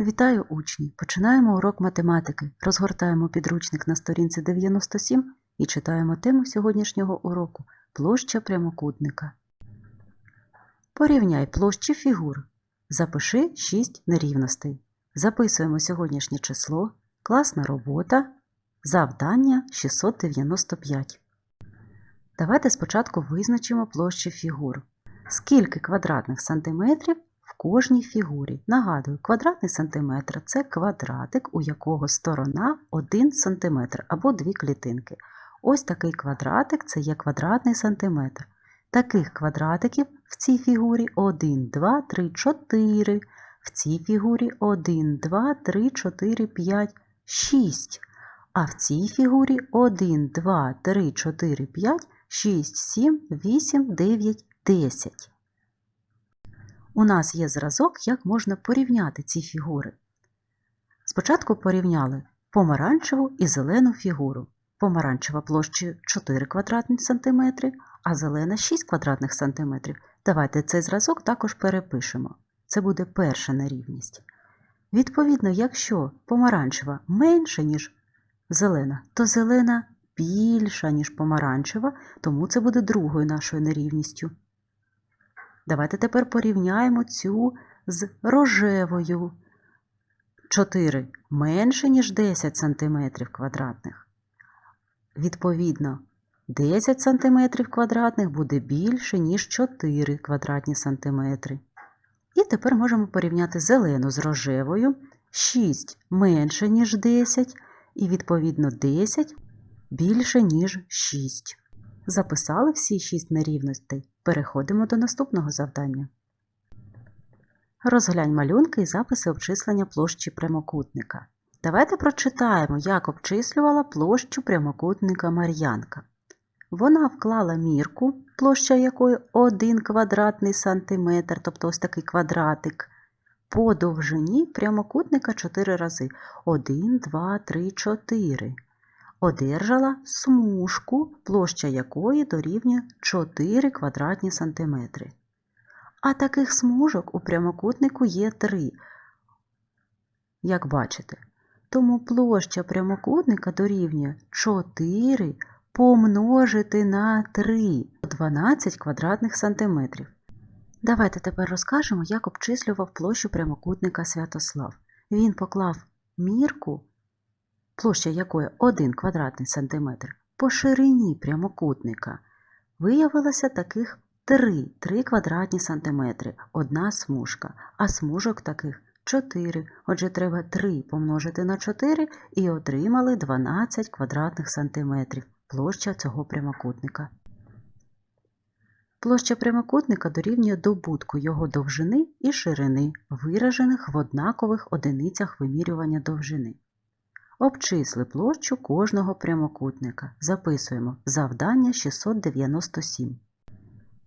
Вітаю учні! Починаємо урок математики. Розгортаємо підручник на сторінці 97 і читаємо тему сьогоднішнього уроку площа прямокутника. Порівняй площі фігур. Запиши 6 нерівностей. Записуємо сьогоднішнє число, класна робота, завдання 695. Давайте спочатку визначимо площі фігур. Скільки квадратних сантиметрів кожній фігурі. Нагадую, квадратний сантиметр це квадратик, у якого сторона 1 см або дві клітинки. Ось такий квадратик це є квадратний сантиметр. Таких квадратиків в цій фігурі 1, 2, 3, 4. В цій фігурі 1, 2, 3, 4, 5, 6. А в цій фігурі 1, 2, 3, 4, 5, 6, 7, 8, 9, 10. У нас є зразок, як можна порівняти ці фігури. Спочатку порівняли помаранчеву і зелену фігуру. Помаранчева площею 4 квадратних сантиметри, а зелена 6 квадратних сантиметрів. Давайте цей зразок також перепишемо. Це буде перша нерівність. Відповідно, якщо помаранчева менша, ніж зелена, то зелена більша, ніж помаранчева, тому це буде другою нашою нерівністю. Давайте тепер порівняємо цю з рожевою. 4 менше, ніж 10 см квадратних. Відповідно, 10 см квадратних буде більше, ніж 4 квадратні сантиметри. І тепер можемо порівняти зелену з рожевою. 6 менше, ніж 10, і відповідно 10 більше, ніж 6. Записали всі 6 нерівностей. Переходимо до наступного завдання. Розглянь малюнки і записи обчислення площі прямокутника. Давайте прочитаємо, як обчислювала площу прямокутника Мар'янка. Вона вклала мірку, площа якої 1 квадратний сантиметр, тобто ось такий квадратик, по довжині прямокутника 4 рази. 1, 2, 3, 4 одержала смужку, площа якої дорівнює 4 квадратні сантиметри. А таких смужок у прямокутнику є 3, як бачите. Тому площа прямокутника дорівнює 4 помножити на 3 12 квадратних сантиметрів. Давайте тепер розкажемо, як обчислював площу прямокутника Святослав. Він поклав мірку площа якої 1 квадратний сантиметр, по ширині прямокутника виявилося таких 3 3 квадратні сантиметри, одна смужка, а смужок таких 4. Отже, треба 3 помножити на 4 і отримали 12 квадратних сантиметрів площа цього прямокутника. Площа прямокутника дорівнює добутку його довжини і ширини, виражених в однакових одиницях вимірювання довжини. Обчисли площу кожного прямокутника. Записуємо завдання 697.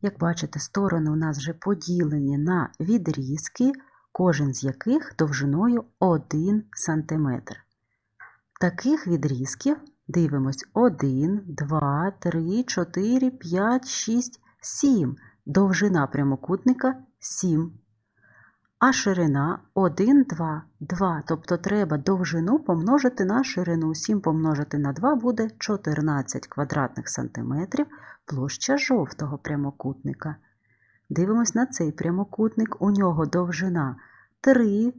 Як бачите, сторони у нас вже поділені на відрізки, кожен з яких довжиною 1 см. Таких відрізків дивимось 1, 2, 3, 4, 5, 6, 7. Довжина прямокутника 7 а ширина 1, 2, 2. Тобто треба довжину помножити на ширину. 7 помножити на 2 буде 14 квадратних сантиметрів площа жовтого прямокутника. Дивимось на цей прямокутник. У нього довжина 3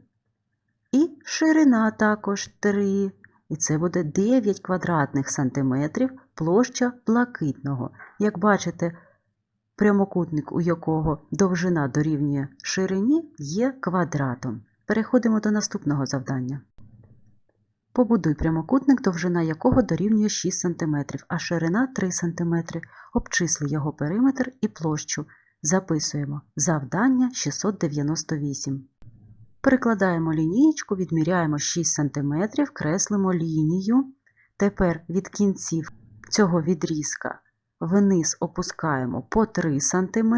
і ширина також 3. І це буде 9 квадратних сантиметрів площа блакитного. Як бачите, прямокутник, у якого довжина дорівнює ширині, є квадратом. Переходимо до наступного завдання. Побудуй прямокутник, довжина якого дорівнює 6 см, а ширина 3 см. Обчисли його периметр і площу. Записуємо завдання 698. Прикладаємо лінієчку, відміряємо 6 см, креслимо лінію. Тепер від кінців цього відрізка вниз опускаємо по 3 см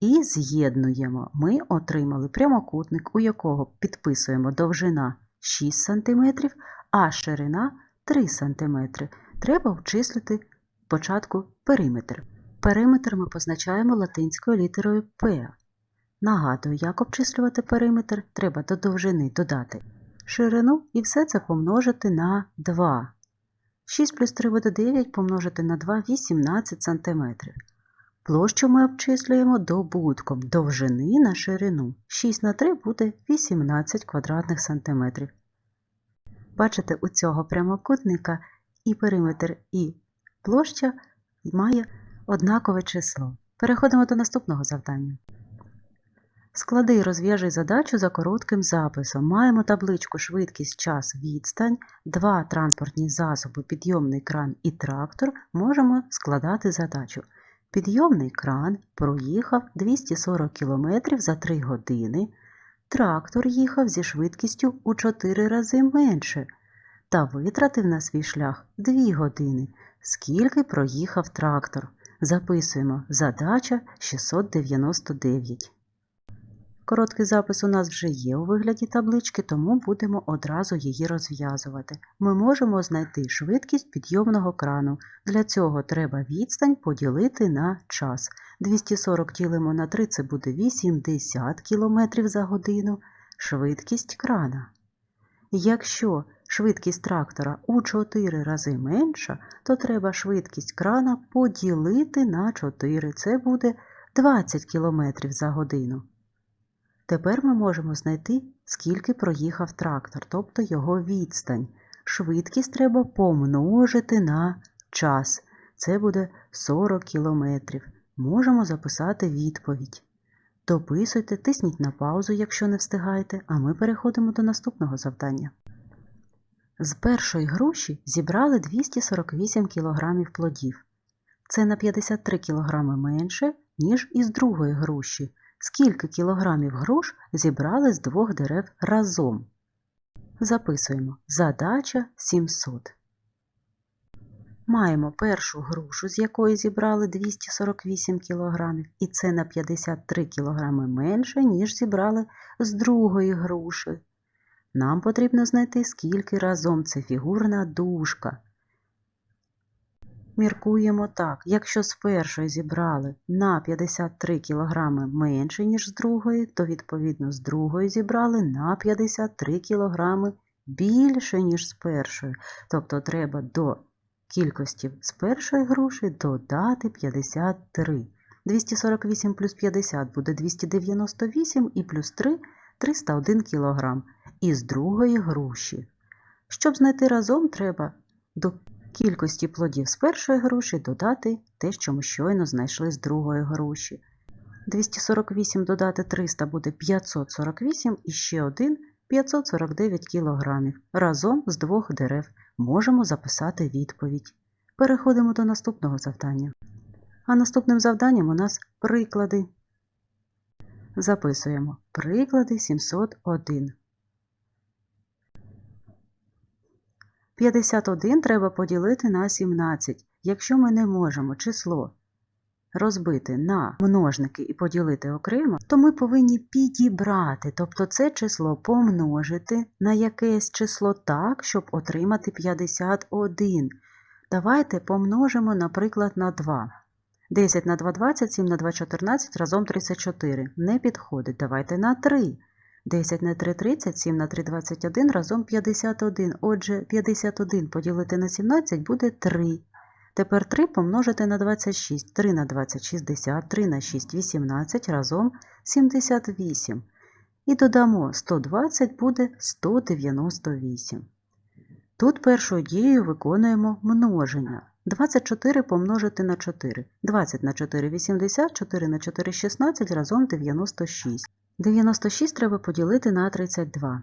і з'єднуємо. Ми отримали прямокутник, у якого підписуємо довжина 6 см, а ширина 3 см. Треба обчислити спочатку периметр. Периметр ми позначаємо латинською літерою П. Нагадую, як обчислювати периметр, треба до довжини додати ширину і все це помножити на 2. 6 плюс 3 буде 9 помножити на 2 – 18 см. Площу ми обчислюємо добутком довжини на ширину. 6 на 3 буде 18 квадратних сантиметрів. Бачите, у цього прямокутника і периметр, і площа має однакове число. Переходимо до наступного завдання. Склади і розв'яжи задачу за коротким записом. Маємо табличку швидкість, час, відстань, два транспортні засоби, підйомний кран і трактор. Можемо складати задачу. Підйомний кран проїхав 240 км за 3 години. Трактор їхав зі швидкістю у 4 рази менше та витратив на свій шлях 2 години. Скільки проїхав трактор? Записуємо задача 699. Короткий запис у нас вже є у вигляді таблички, тому будемо одразу її розв'язувати. Ми можемо знайти швидкість підйомного крану. Для цього треба відстань поділити на час. 240 ділимо на 3 це буде 80 км за годину. Швидкість крана. Якщо швидкість трактора у 4 рази менша, то треба швидкість крана поділити на 4. Це буде 20 км за годину. Тепер ми можемо знайти, скільки проїхав трактор, тобто його відстань. Швидкість треба помножити на час. Це буде 40 кілометрів. Можемо записати відповідь. Дописуйте, тисніть на паузу, якщо не встигаєте, а ми переходимо до наступного завдання. З першої груші зібрали 248 кг плодів. Це на 53 кг менше, ніж із другої груші. Скільки кілограмів груш зібрали з двох дерев разом? Записуємо. Задача 700. Маємо першу грушу, з якої зібрали 248 кг, і це на 53 кг менше, ніж зібрали з другої груші. Нам потрібно знайти, скільки разом це фігурна дужка. Міркуємо так, якщо з першої зібрали на 53 кг менше, ніж з другої, то відповідно з другої зібрали на 53 кг більше, ніж з першої. Тобто треба до кількості з першої груші додати 53. 248 плюс 50 буде 298 і плюс 3 301 кг. І з другої груші. Щоб знайти разом, треба до кількості плодів з першої груші додати те, що ми щойно знайшли з другої груші. 248 додати 300 буде 548 і ще один 549 кг. Разом з двох дерев можемо записати відповідь. Переходимо до наступного завдання. А наступним завданням у нас приклади. Записуємо приклади 701. 51 треба поділити на 17. Якщо ми не можемо число розбити на множники і поділити окремо, то ми повинні підібрати, тобто це число помножити на якесь число так, щоб отримати 51. Давайте помножимо, наприклад, на 2. 10 на 2 – 20, 7 на 2 – 14, разом 34. Не підходить. Давайте на 3. 10 на 3 – 30, 7 на 3 – 21, разом 51. Отже, 51 поділити на 17 буде 3. Тепер 3 помножити на 26. 3 на 20 – 60, 3 на 6 – 18, разом 78. І додамо 120 буде 198. Тут першою дією виконуємо множення. 24 помножити на 4. 20 на 4 – 80, 4 на 4 – 16, разом 96. 96 треба поділити на 32.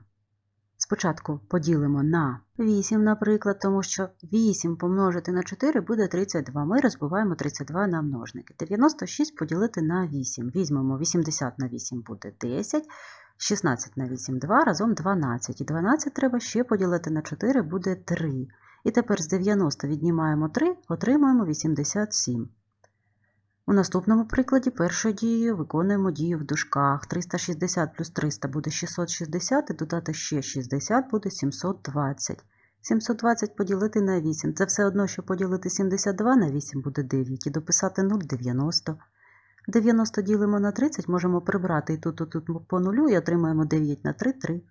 Спочатку поділимо на 8, наприклад, тому що 8 помножити на 4 буде 32. Ми розбиваємо 32 на множники. 96 поділити на 8. Візьмемо 80 на 8 буде 10, 16 на 8 2, разом 12. І 12 треба ще поділити на 4 буде 3. І тепер з 90 віднімаємо 3, отримуємо 87. У наступному прикладі першою дією виконуємо дію в дужках. 360 плюс 300 буде 660, і додати ще 60 буде 720. 720 поділити на 8. Це все одно, що поділити 72 на 8 буде 9 і дописати 0,90. 90 ділимо на 30, можемо прибрати і тут, і тут по нулю і отримаємо 9 на 3 – 3.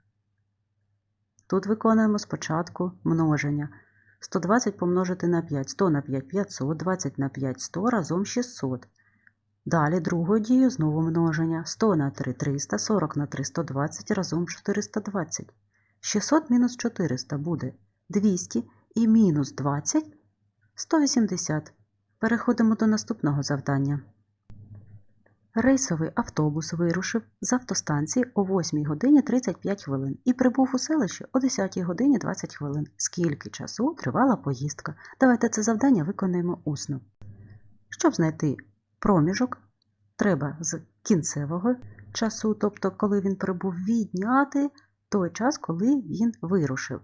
Тут виконуємо спочатку множення. 120 помножити на 5, 100 на 5 – 500, 20 на 5 – 100, разом 600. Далі другою дією знову множення. 100 на 3 – 300, 40 на 3 – 120, разом 420. 600 мінус 400 буде 200 і мінус 20 – 180. Переходимо до наступного завдання. Рейсовий автобус вирушив з автостанції о 8 годині 35 хвилин і прибув у селище о 10 годині 20 хвилин. Скільки часу тривала поїздка? Давайте це завдання виконаємо усно. Щоб знайти проміжок, треба з кінцевого часу, тобто коли він прибув, відняти той час, коли він вирушив.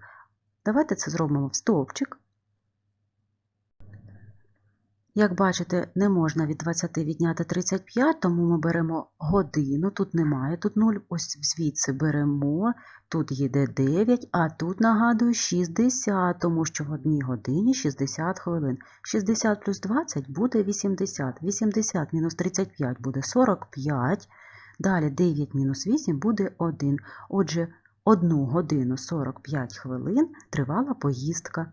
Давайте це зробимо в стовпчик. Як бачите, не можна від 20 відняти 35, тому ми беремо годину, тут немає, тут 0, ось звідси беремо, тут їде 9, а тут, нагадую, 60, тому що в одній годині 60 хвилин. 60 плюс 20 буде 80, 80 мінус 35 буде 45, далі 9 мінус 8 буде 1. Отже, 1 годину 45 хвилин тривала поїздка.